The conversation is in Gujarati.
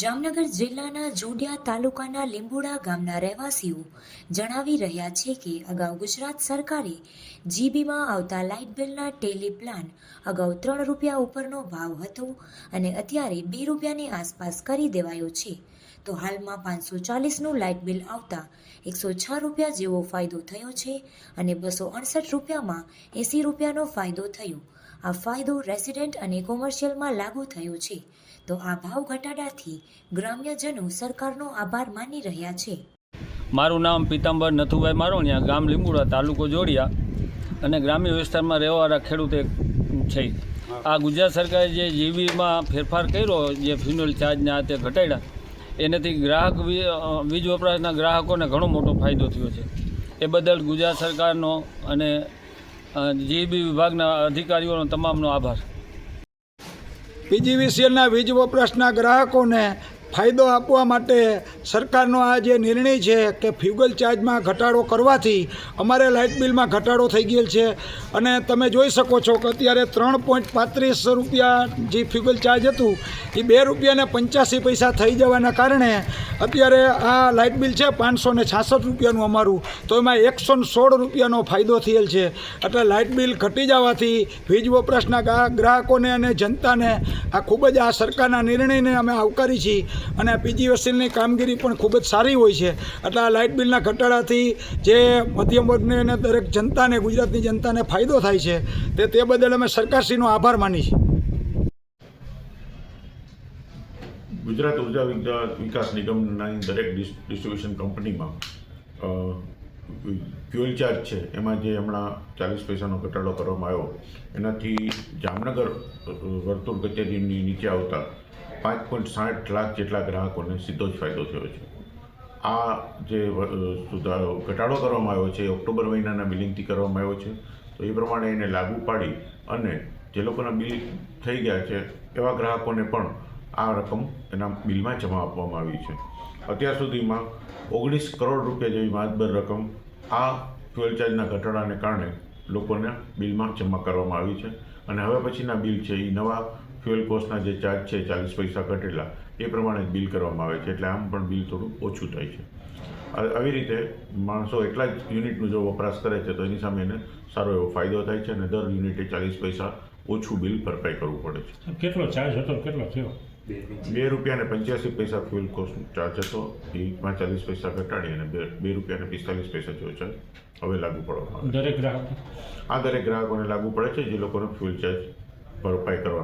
જામનગર જિલ્લાના જોડિયા તાલુકાના લીંબુડા ગામના રહેવાસીઓ જણાવી રહ્યા છે કે અગાઉ ગુજરાત સરકારે જીબીમાં આવતા લાઇટ બિલના ટેલી પ્લાન અગાઉ ત્રણ રૂપિયા ઉપરનો ભાવ હતો અને અત્યારે બે રૂપિયાની આસપાસ કરી દેવાયો છે. તો હાલમાં પાંચસો ચાલીસનું લાઇટ બિલ આવતા એકસો છ રૂપિયા જેવો ફાયદો થયો છે અને બસો અડસઠ રૂપિયામાં એંસી રૂપિયાનો ફાયદો થયો. આ ફાયદો રેસિડેન્ટ અને કોમર્શિયલમાં લાગુ થયો છે. તો આ ભાવ ઘટાડાથી ગ્રામ્યજનો સરકારનો આભાર માની રહ્યા છે. મારું નામ પીતાંબર નથુભાઈ મારોણિયા, ગામ લીંબુડા, તાલુકો જોડિયા અને ગ્રામ્ય વિસ્તારમાં રહેવાવાળા ખેડૂત છે. આ ગુજરાત સરકારે જે જીવીમાં ફેરફાર કર્યો, જે ફ્યુનલ ચાર્જના તે ઘટાડ્યા, એનાથી ગ્રાહક વીજ વપરાશના ગ્રાહકોને ઘણો મોટો ફાયદો થયો છે. એ બદલ ગુજરાત સરકારનો અને જીબી વિભાગના અધિકારીઓનો તમામનો આભાર. પીજીવીસીએલના વીજ વપરાશના ગ્રાહકોને ફાયદો આપવા માટે સરકારનો આ જે નિર્ણય છે કે ફ્યુગલ ચાર્જમાં ઘટાડો કરવાથી અમારે લાઇટ બિલમાં ઘટાડો થઈ ગયેલ છે. અને તમે જોઈ શકો છો કે અત્યારે ત્રણ પોઈન્ટ પાંત્રીસ રૂપિયા જે ફ્યુગલ ચાર્જ હતું, એ બે રૂપિયાને પંચ્યાસી પૈસા થઈ જવાના કારણે અત્યારે આ લાઇટ બિલ છે પાંચસો ને છાસઠ રૂપિયાનું અમારું. તો એમાં એકસો ને સોળ રૂપિયાનો ફાયદો થયેલ છે. એટલે લાઇટ બિલ ઘટી જવાથી વીજ વપરાશના ગ્રાહકોને અને જનતાને આ ખૂબ જ આ સરકારના નિર્ણયને અમે આવકારી છીએ. અને પીજીવીસીએલની કામગીરી પણ ખૂબ જ સારી હોય છે. એટલે આ લાઇટ બિલના ઘટાડાથી જે મધ્યમ વર્ગને અને દરેક જનતાને, ગુજરાતની જનતાને ફાયદો થાય છે, તે તે બદલ અમે સરકારશ્રીનો આભાર માની છીએ. ગુજરાત ઊર્જા વિકાસ નિગમની દરેક ડિસ્ટ્રીબ્યુશન કંપનીમાં ફ્યુઅલ ચાર્જ છે. એમાં જે હમણાં ચાલીસ પૈસાનો ઘટાડો કરવામાં આવ્યો, એનાથી જામનગર વર્તુળ કચેરીની નીચે આવતા પાંચ પોઈન્ટ સાઠ લાખ જેટલા ગ્રાહકોને સીધો જ ફાયદો થયો છે. આ જે સુધારો ઘટાડો કરવામાં આવ્યો છે ઓક્ટોબર મહિનાના બિલિંગથી કરવામાં આવ્યો છે. તો એ પ્રમાણે એને લાગુ પાડી અને જે લોકોના બિલ થઈ ગયા છે, એવા ગ્રાહકોને પણ આ રકમ એના બિલમાં જમા આપવામાં આવી છે. અત્યાર સુધીમાં ઓગણીસ કરોડ રૂપિયા જેવી માતબર રકમ આ ફ્યુઅલ ચાર્જના ઘટાડાને કારણે લોકોને બિલમાં જમા કરવામાં આવી છે. અને હવે પછીના બિલ છે એ નવા ફ્યુઅલ કોસ્ટના જે ચાર્જ છે, ચાલીસ પૈસા ઘટેલા, એ પ્રમાણે બિલ કરવામાં આવે છે. એટલે આમ પણ બિલ થોડું ઓછું થાય છે. આવી રીતે માણસો એટલા જ યુનિટનું જો વપરાશ કરે છે, તો એની સામે એને સારો એવો ફાયદો થાય છે અને દર યુનિટે ચાલીસ પૈસા ઓછું બિલ ભરપાઈ કરવું પડે છે. કેટલો ચાર્જ હતો કેટલો થયો? બે રૂપિયા અને પંચ્યાસી પૈસા ફ્યુલ કોસ્ટ ચાર્જ હતો. એ ચાલીસ પૈસા ઘટાડી અને બે બે રૂપિયા અને પિસ્તાલીસ પૈસા જેવો ચાર્જ હવે લાગુ પડવામાં દરેક ગ્રાહક આ દરેક ગ્રાહકોને લાગુ પડે છે જે લોકોનો ફ્યુલ ચાર્જ ભરપાઈ કરવા